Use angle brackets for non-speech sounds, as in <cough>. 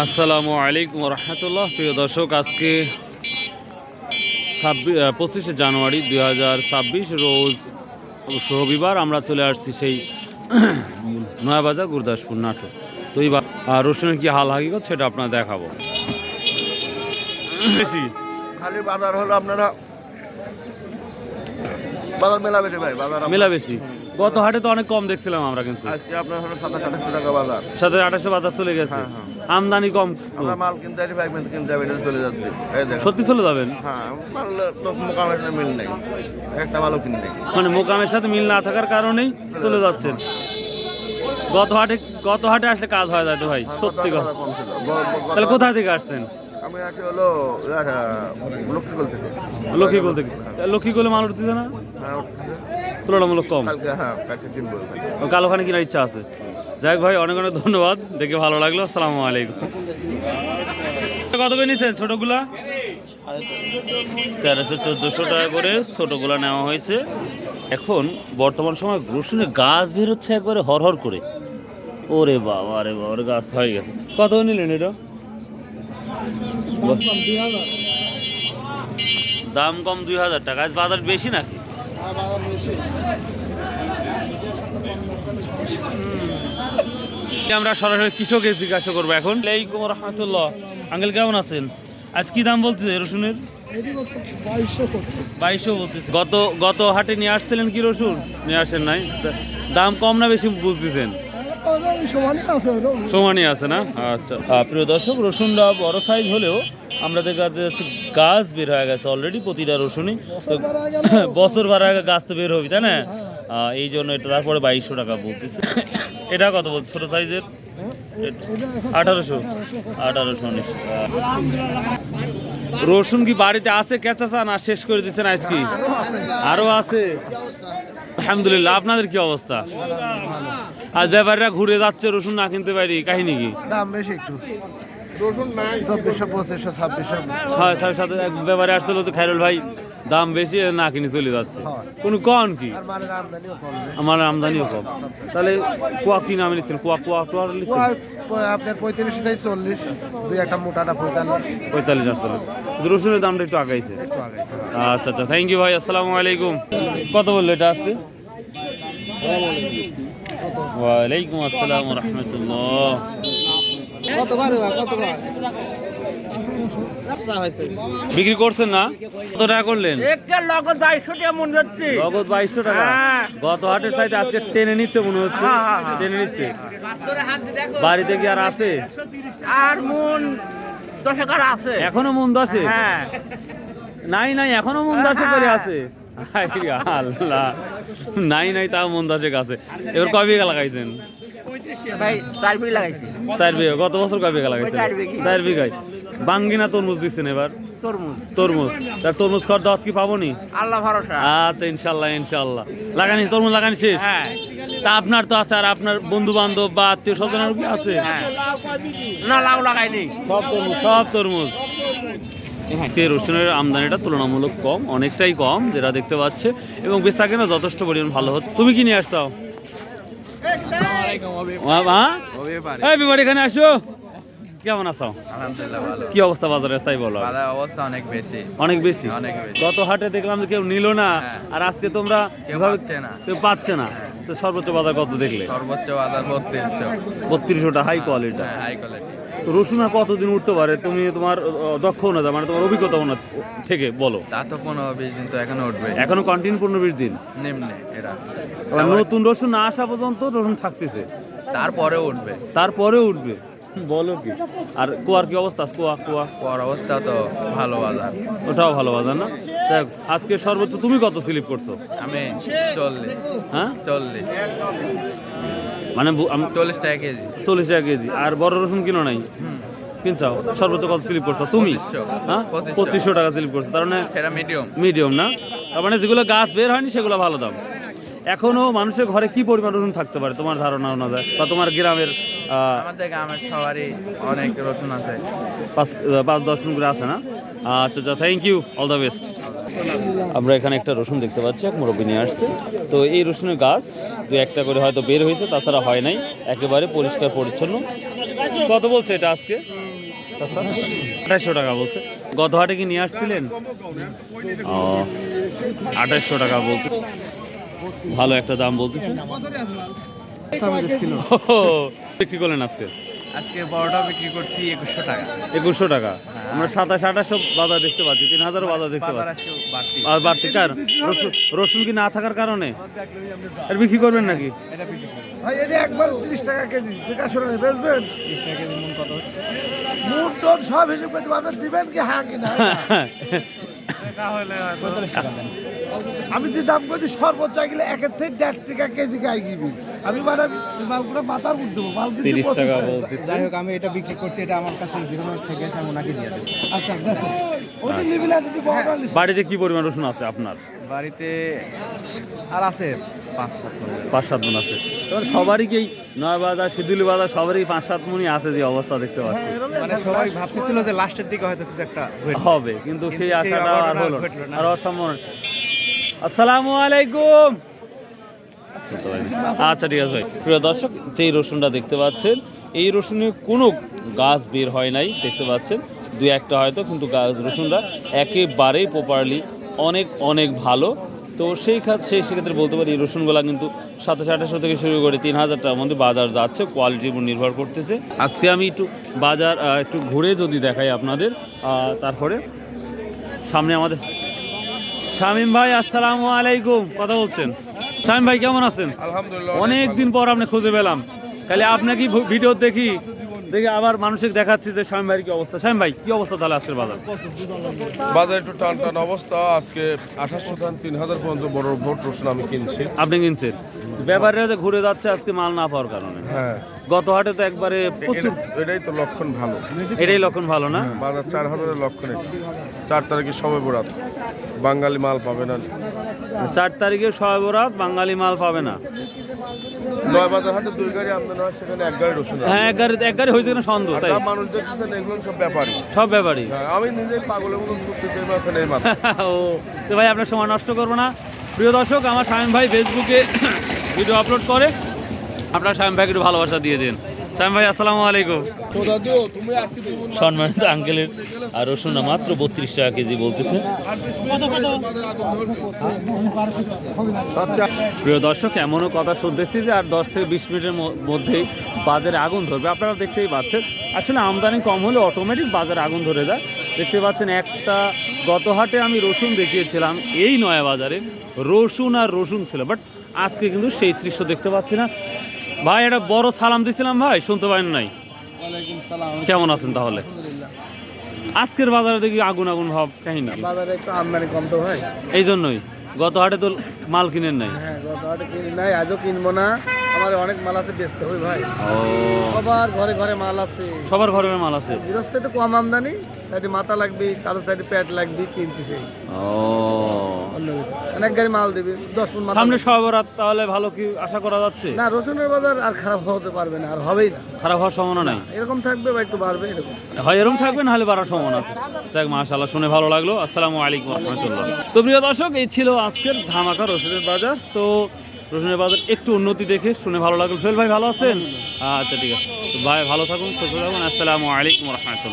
আসসালামু আলাইকুম রহমতুল্লাহ প্রিয় দর্শক আজকে ছাব্বিশ পঁচিশে জানুয়ারি দুই হাজার ছাব্বিশ রোজ রবিবার আমরা চলে আসছি সেই <clears throat> নয়াবাজার গুরদাসপুর নাটক। তো এই রসুনের কি হাল হাকিকত সেটা আপনার দেখাবো। খালি বাজার হলো আপনারা বাজার মেলা বেটে ভাই বাজার মেলা বেশি? গত হাটে তো অনেক কম দেখছিলাম আমরা কিন্তু। আজকে আপনার হলো সাতাশ আঠাশশো টাকা বাজার। সাথে আঠাশশো বাজার চলে গেছে। হ্যাঁ, হ্যাঁ। আমদানি কম। আমরা মাল কিনতে আসি ভাই কিনতে যাবে এটা চলে যাচ্ছে। এই দেখো সত্যি চলে যাবেন? হ্যাঁ তো মোকামের সাথে মিল নেই। একটা মালও কিনে নেই। মানে মোকামের সাথে মিল না থাকার কারণেই চলে যাচ্ছেন। গত হাটে গত হাটে আসলে কাজ হয় যায় তো ভাই সত্যি কথা। তাহলে কোথা থেকে আসছেন? আমি আছি হলো লক্ষ্মীগঞ্জ থেকে। লক্ষ্মীগোল থেকে। লক্ষ্মীগোলে মাল উঠতেছে না? হ্যাঁ। তুলনামূলক কম? কালকে হ্যাঁ কালকে কিনবো ও কালোখানে কেনার ইচ্ছা আছে। যাই ভাই অনেক অনেক ধন্যবাদ। দেখে ভালো লাগল। আসসালামু আলাইকুম। কত করে নিচ্ছেন ছোটগুলা? তেরোশো চোদ্দোশো টাকা করে ছোটগুলা নেওয়া হয়েছে। এখন বর্তমান সময় রসুনের গাছ বের হচ্ছে একবারে হরহর করে। ওরে বাবা রে বাবা রে গাছ হয়ে গেছে। কত নিলেন এটা? দাম কম দুই হাজার টাকা। আজ বাজার বেশি নাকি? আমরা সরাসরি কৃষকে জিজ্ঞাসা করব এখন? রহমতুল্লাহ। আঙ্গেল কেমন আছেন? আজ কি দাম বলতেছে রসুনের? বাইশশো বলতেছে। গত গত হাটে নিয়ে আসছিলেন কি রসুন? নিয়ে আসেন নাই। দাম কম না বেশি বুঝতেছেন? সমানই আছে না? আচ্ছা। প্রিয় দর্শক রসুনটা বড় সাইজ হলেও আমরা দেখা যাচ্ছে গাছ বের হয়ে গেছে অলরেডি প্রতিটা রসুনই। তো <laughs> বছর ভাড়া আগে গাছ তো বের হবি, তাই না? এই জন্য এটা তারপরে বাইশশো টাকা বলতেছে। এটা কত বলছে? ছোট সাইজের আঠারোশো। আঠারোশো উনিশ রসুন কি বাড়িতে আছে, কেঁচা না শেষ করে দিচ্ছেন আজকে আরও আছে। আলহামদুলিল্লাহ, আপনাদের কি অবস্থা? আজ ব্যাপারীরা ঘুরে যাচ্ছে রসুন না কিনতে পারি কাহিনী কি? দাম বেশি একটু। চব্বিশশো পঁচিশশো ছাব্বিশশো। হয় স্যার সাথে এক ব্যাপারে আসছিল তো খাইরুল ভাই দাম বেশি না কিনে চলে যাচ্ছে। কোন কন কি? আর আমার আমদানিও কম। তাহলে কুয়া কি নামে নিচ্ছেন? কুয়া কুয়া টোয়া নিচ্ছেন? আপনার পঁয়ত্রিশ থেকে চল্লিশ দুই একটা মোটাটা পঁয়তাল্লিশ। পঁয়তাল্লিশ আসলে রসুনের দামটা একটু আগাইছে। একটু আগাইছে আচ্ছা আচ্ছা থ্যাংক ইউ ভাই আসসালামু আলাইকুম। কত বলল এটা আজকে? ওয়ালাইকুম আসসালাম রহমতুল্লাহ। বিক্রি করছেন না? কত টাকা করলেন? লগত বাইশশো টাকা মনে হচ্ছে। নগদ বাইশশো টাকা? হ্যাঁ। গত হাটের সাইতে আজকে টেনে নিচ্ছে মনে হচ্ছে। হ্যাঁ, হ্যাঁ। টেনে নিচ্ছে। বাড়িতে কি আর আছে? আর মন দশকার আছে। এখনও মন দশে? হ্যাঁ। নাই নাই এখনও মন দশে করে আছে। আল্লাহ। নাই নাই তাও মন আছে এবার কয় বিঘা লাগাইছেন? ভাই চার বিঘি লাগাইছি। চার বিঘা গত বছর কয় বিঘা লাগাইছেন? চার বিঘায়। বাঙ্গিনা তরমুজ দিচ্ছেন এবার? তরমুজ। তার তরমুজ খাওয়ার দাওয়াত কি পাবো নি আল্লাহ ভরসা। আচ্ছা ইনশাল্লাহ ইনশাল্লাহ। লাগানি তরমুজ লাগানি শেষ? হ্যাঁ। তা আপনার তো আছে আর আপনার বন্ধু বান্ধব বা আত্মীয় স্বজনের কি আছে? না লাউ লাগাইনি। সব তরমুজ সব তরমুজ। আজকে রসুনের আমদানিটা তুলনামূলক কম অনেকটাই কম যেটা দেখতে পাচ্ছে। এবং বেচা কেনা যথেষ্ট পরিমাণ ভালো হতো তুমি কি নিয়ে আসছো? বিমার এখানে আসো। কেমন আছো? কি অবস্থা বাজারে? তাই বলো। অবস্থা অনেক বেশি। অনেক বেশি? গত হাটে দেখলাম যে কেউ নিল না। হ্যাঁ। আর আজকে তোমরা। কেউ পাচ্ছে না। তো সর্বোচ্চ বাজার কত দেখলে? সর্বোচ্চ বাজার বত্রিশশো। বত্রিশশোটা হাই কোয়ালিটি হাই কোয়ালিটি তো রসুন আর কতদিন উঠতে পারে? তুমি তোমার দক্ষ না মানে তোমার অভিজ্ঞতা ওনার থেকে বলো। তা তো পনেরো বিশ দিন তো এখনও উঠবে। এখনও কন্টিনিউ পনেরো বিশ দিন? নিম্নে এরা। নতুন রসুন না আসা পর্যন্ত রসুন থাকতেছে। তারপরে উঠবে। তারপরে উঠবে? বলো কি? আর কুয়ার কি অবস্থা? কুয়া কুয়া। পর অবস্থা তো ভালো বাজার। ওটাও ভালো বাজার না? দেখ আজকে সর্বোচ্চ তুমি কত স্লিপ করছ? আমি চল্লিশ। হ্যাঁ? চল্লিশ। মানে আমি চল্লিশ টাকা কেজি। চল্লিশ টাকা কেজি। আর বড় রসুন কিনো নাই? কিনছাও? সর্বোচ্চ কত স্লিপ করছ? তুমি? পঁচিশশো। হ্যাঁ। পঁচিশশো। টাকা স্লিপ করছ। তার মানে মিডিয়াম মিডিয়াম না? তার মানে যেগুলো গাছ বের হয়নি সেগুলো ভালো দাম। এখনও মানুষের ঘরে কি পরিমাণ রসুন থাকতে পারে? তোমার ধারণা অনুযায়ী? বা তোমার গ্রামের আমাদের গ্রামের সবারই অনেক রসুন আছে। পাঁচ পাঁচ দশ মিনিট করে আছে না? আচ্ছা আচ্ছা thank you all the best আমরা এখানে একটা রসুন দেখতে পাচ্ছি এক মুরব্বী নিয়ে আসছে। তো এই রসুনের গাছ দু একটা করে হয়তো বের হয়েছে তাছাড়া হয় নাই। একেবারে পরিষ্কার পরিচ্ছন্ন। কত বলছে এটা আজকে? আঠাশশো টাকা বলছে। গত হাটে কি নিয়ে আসছিলেন? ও আঠাশশো টাকা বলতে ভালো একটা দাম বলতেছে ও, বিক্রি করলেন আজকে? আজকে বড়টা বিক্রি করছি একুশশো টাকা। একুশশো টাকা? আমরা সাতাশ আঠাশশো বাজার দেখতে পাচ্ছি তিন হাজারও বাজার দেখতে পাচ্ছি। বাড়তি। আর বাড়তি কার? রসুন রসুন কি না থাকার কারণে? আর বিক্রি করবেন নাকি? ভাই একবার তিরিশ টাকা কেজি। বেচবেন? মুন সব হিসেব দিবেন কি হ্যাঁ কি না? <laughs> আমি যে দাম করছি সর্বোচ্চ গেলে একের থেকে দেড় টাকা কেজি গাই গিবি। আমি মানে মালগুলো মাথার মধ্যে দেবো মাল তিরিশ টাকা টাকা। যাই হোক আমি এটা বিক্রি করছি এটা আমার কাছে থেকে আছে আমি ওনাকে দিয়ে দেবো। আচ্ছা নিবি না নিস বাড়িতে কি পরিমাণ রসুন আছে আপনার? বাড়িতে আর আছে পাঁচ সাত পাঁচ সাত মন আছে। এবার সবারই কি নয় বাজার শিদুলি বাজার সবারই পাঁচ সাত মনই আছে যে অবস্থা দেখতে পাচ্ছি। মানে সবাই ভাবতেছিল যে লাস্টের দিকে হয়তো কিছু একটা হবে কিন্তু সেই আশাটা আর হলো। আর অসম্ভব আসসালামু আলাইকুম। আচ্ছা ঠিক আছে ভাই। প্রিয় দর্শক, যেই রসুনটা দেখতে পাচ্ছেন, এই রসুনে কোনো গাছ বের হয় নাই, দেখতে পাচ্ছেন। দুই একটা হয়তো, কিন্তু গাছ রসুনটা একেবারেই প্রপারলি অনেক অনেক ভালো। তো সেই খাত সেই সেক্ষেত্রে বলতে পারি, এই রসুনগুলা কিন্তু সাতাশ আঠাশশো থেকে শুরু করে তিন হাজার টাকার মধ্যে বাজার যাচ্ছে কোয়ালিটির উপর নির্ভর করতেছে। আজকে আমি একটু বাজার একটু ঘুরে যদি দেখাই আপনাদের তারপরে সামনে আমাদের শামিম ভাই আসসালামু আলাইকুম। কথা বলছেন। শামিম ভাই কেমন আছেন? আলহামদুলিল্লাহ অনেকদিন পর আপনি খুঁজে পেলাম। খালি আপনাকে ভিডিও দেখি দেখি আবার মানুষকে দেখাচ্ছি যে শামিম ভাইয়ের কি অবস্থা। শামিম ভাই কি অবস্থা তাহলে আজকের বাজার? বাজারে একটু টান টান অবস্থা। আজকে আঠাশশো টান তিন হাজার পর্যন্ত বড় ভোট রসুন আমি কিনছি। আপনি কিনছেন? ব্যাপারীরা যে ঘুরে যাচ্ছে আজকে মাল না পাওয়ার কারণে। হ্যাঁ। গত হাটে তো একবারে প্রচুর এটাই তো লক্ষণ ভালো। এটাই লক্ষণ ভালো না? বাজার চার হাজারের লক্ষণ। চার তারিখে সময় বরাত। বাঙালি মাল পাবে না। চার তারিখে শবে বাঙালি মাল পাবে না। হয় এক গাড়ি এক গাড়ি হয়েছে কিনা সন্দেহ তাই? সব সব হ্যাঁ, আমি পাগলের মতন <laughs> ও তো ভাই আপনার সময় নষ্ট করব না। প্রিয় দর্শক আমার শামিম ভাই ফেসবুকে ভিডিও আপলোড করে। আপনার শামিম ভাইকে একটু ভালোবাসা দিয়ে দিন। ভাই, আসসালামু আঙ্কেলের আর রসুন মাত্র বত্রিশ টাকা কেজি প্রিয় দর্শক, এমনও কথা শুনতেছি যে আর দশ থেকে বিশ মিনিটের মধ্যেই বাজারে আগুন ধরবে। আপনারা দেখতেই পাচ্ছেন, আসলে আমদানি কম হলে অটোমেটিক বাজারে আগুন ধরে যায়। দেখতে পাচ্ছেন, একটা গত হাটে আমি রসুন দেখিয়েছিলাম, এই নয়া বাজারে রসুন আর রসুন ছিল। বাট আজকে কিন্তু সেই দৃশ্য দেখতে পাচ্ছি না। ভাই একটা বড় সালাম দিছিলাম ভাই শুনতে পারেন নাই। কেমন আছেন তাহলে? আজকের বাজারে দেখি আগুন আগুন ভাব কাহিনী। বাজারে একটু আমদানি কম তো ভাই। এই জন্যই গত হাটে তো মাল কিনেন নাই। হ্যাঁ গত হাটে কিনি নাই আজও কিনবো না। আমার অনেক মাল আছে বেচতে হবে ভাই। ও। সবার ঘরে ঘরে মাল আছে। সবার ঘরের মাল আছে। গৃহস্থ একটু কম আমদানি সাইডে মাথা লাগবে কারও সাইডে প্যাট লাগবে কিনতে সেই ও। অনেক গাড়ি মাল দিবে দশ মন সামনে সহবরাত তাহলে ভালো কি আশা করা যাচ্ছে? না রসুনের বাজার আর খারাপ হতে পারবে না আর হবেই না। খারাপ হওয়ার সম্ভাবনা নাই? এরকম থাকবে বা একটু বাড়বে এরকম। হয় এরকম থাকবে না হলে বাড়ার সম্ভাবনা আছে। শুনে ভালো লাগল। আসসালামু আলাইকুম রহমতুল্লাহ। তো প্রিয় দর্শক এই ছিল আজকের ধামাকা রসুনের বাজার। তো রসুনের বাজার একটু উন্নতি দেখে শুনে ভালো লাগল। সোহেল ভাই ভালো আছেন? আচ্ছা ঠিক আছে। তো ভাই ভালো থাকুন সুস্থ থাকুন। আসসালামু আলাইকুম রহমতুল্লাহ।